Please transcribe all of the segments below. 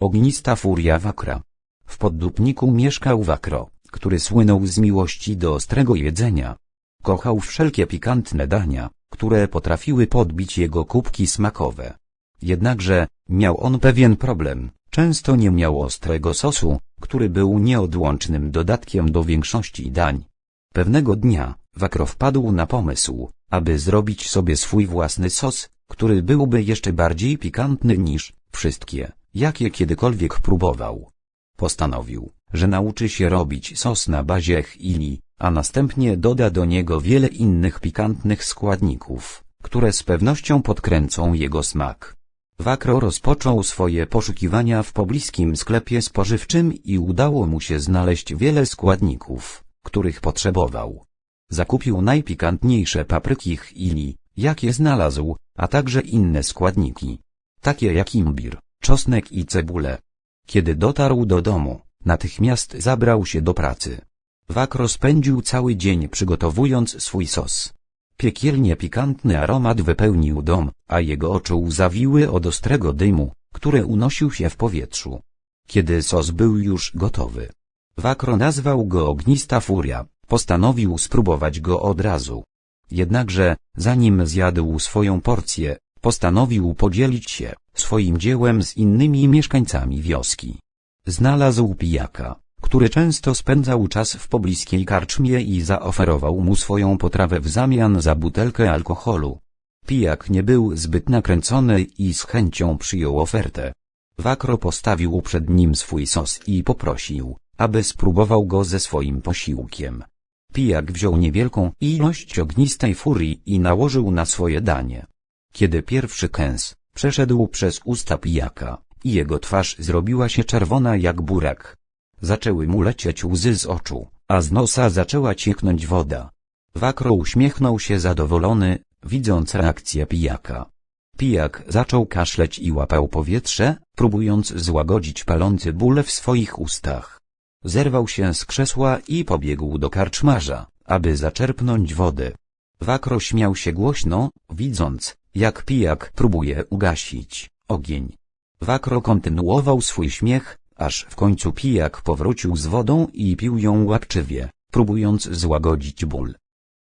Ognista furia Wakra. W poddupniku mieszkał Wakro, który słynął z miłości do ostrego jedzenia. Kochał wszelkie pikantne dania, które potrafiły podbić jego kubki smakowe. Jednakże, miał on pewien problem, często nie miał ostrego sosu, który był nieodłącznym dodatkiem do większości dań. Pewnego dnia, Wakro wpadł na pomysł, aby zrobić sobie swój własny sos, który byłby jeszcze bardziej pikantny niż wszystkie, jakie kiedykolwiek próbował. Postanowił, że nauczy się robić sos na bazie chili, a następnie doda do niego wiele innych pikantnych składników, które z pewnością podkręcą jego smak. Wakro rozpoczął swoje poszukiwania w pobliskim sklepie spożywczym i udało mu się znaleźć wiele składników, których potrzebował. Zakupił najpikantniejsze papryki chili, jakie znalazł, a także inne składniki, takie jak imbir, czosnek i cebulę. Kiedy dotarł do domu, natychmiast zabrał się do pracy. Wakro spędził cały dzień przygotowując swój sos. Piekielnie pikantny aromat wypełnił dom, a jego oczy łzawiły od ostrego dymu, który unosił się w powietrzu. Kiedy sos był już gotowy, Wakro nazwał go Ognista Furia, postanowił spróbować go od razu. Jednakże, zanim zjadł swoją porcję, postanowił podzielić się swoim dziełem z innymi mieszkańcami wioski. Znalazł pijaka, który często spędzał czas w pobliskiej karczmie i zaoferował mu swoją potrawę w zamian za butelkę alkoholu. Pijak nie był zbyt nakręcony i z chęcią przyjął ofertę. Wakro postawił przed nim swój sos i poprosił, aby spróbował go ze swoim posiłkiem. Pijak wziął niewielką ilość ognistej furii i nałożył na swoje danie. Kiedy pierwszy kęs przeszedł przez usta pijaka, i jego twarz zrobiła się czerwona jak burak. Zaczęły mu lecieć łzy z oczu, a z nosa zaczęła cieknąć woda. Wakro uśmiechnął się zadowolony, widząc reakcję pijaka. Pijak zaczął kaszleć i łapał powietrze, próbując złagodzić palący ból w swoich ustach. Zerwał się z krzesła i pobiegł do karczmarza, aby zaczerpnąć wody. Wakro śmiał się głośno, widząc, jak pijak próbuje ugasić ogień. Wakro kontynuował swój śmiech, aż w końcu pijak powrócił z wodą i pił ją łapczywie, próbując złagodzić ból.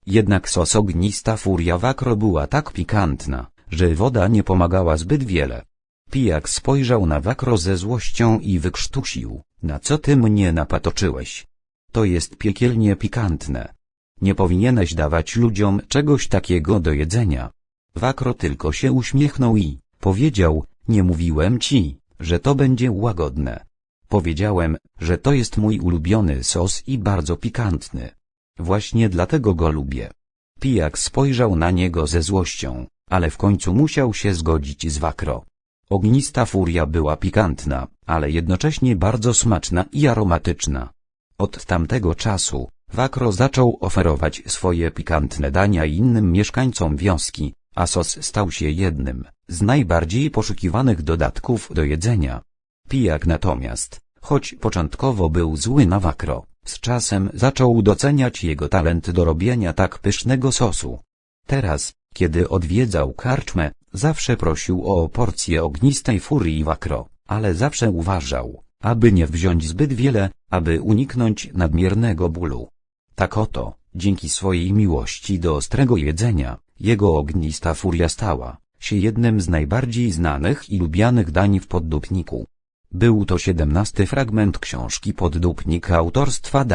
Jednak sos ognista furia Wakro była tak pikantna, że woda nie pomagała zbyt wiele. Pijak spojrzał na Wakro ze złością i wykrztusił, na co ty mnie napatoczyłeś? To jest piekielnie pikantne. Nie powinieneś dawać ludziom czegoś takiego do jedzenia. Wakro tylko się uśmiechnął i powiedział, nie mówiłem ci, że to będzie łagodne. Powiedziałem, że to jest mój ulubiony sos i bardzo pikantny. Właśnie dlatego go lubię. Pijak spojrzał na niego ze złością, ale w końcu musiał się zgodzić z Wakro. Ognista furia była pikantna, ale jednocześnie bardzo smaczna i aromatyczna. Od tamtego czasu, Wakro zaczął oferować swoje pikantne dania innym mieszkańcom wioski, a sos stał się jednym z najbardziej poszukiwanych dodatków do jedzenia. Pijak natomiast, choć początkowo był zły na Wakro, z czasem zaczął doceniać jego talent do robienia tak pysznego sosu. Teraz, kiedy odwiedzał karczmę, zawsze prosił o porcję ognistej furii Wakro, ale zawsze uważał, aby nie wziąć zbyt wiele, aby uniknąć nadmiernego bólu. Tak oto, dzięki swojej miłości do ostrego jedzenia, jego ognista furia stała się jednym z najbardziej znanych i lubianych dań w poddupniku. Był to siedemnasty fragment książki Poddupnik autorstwa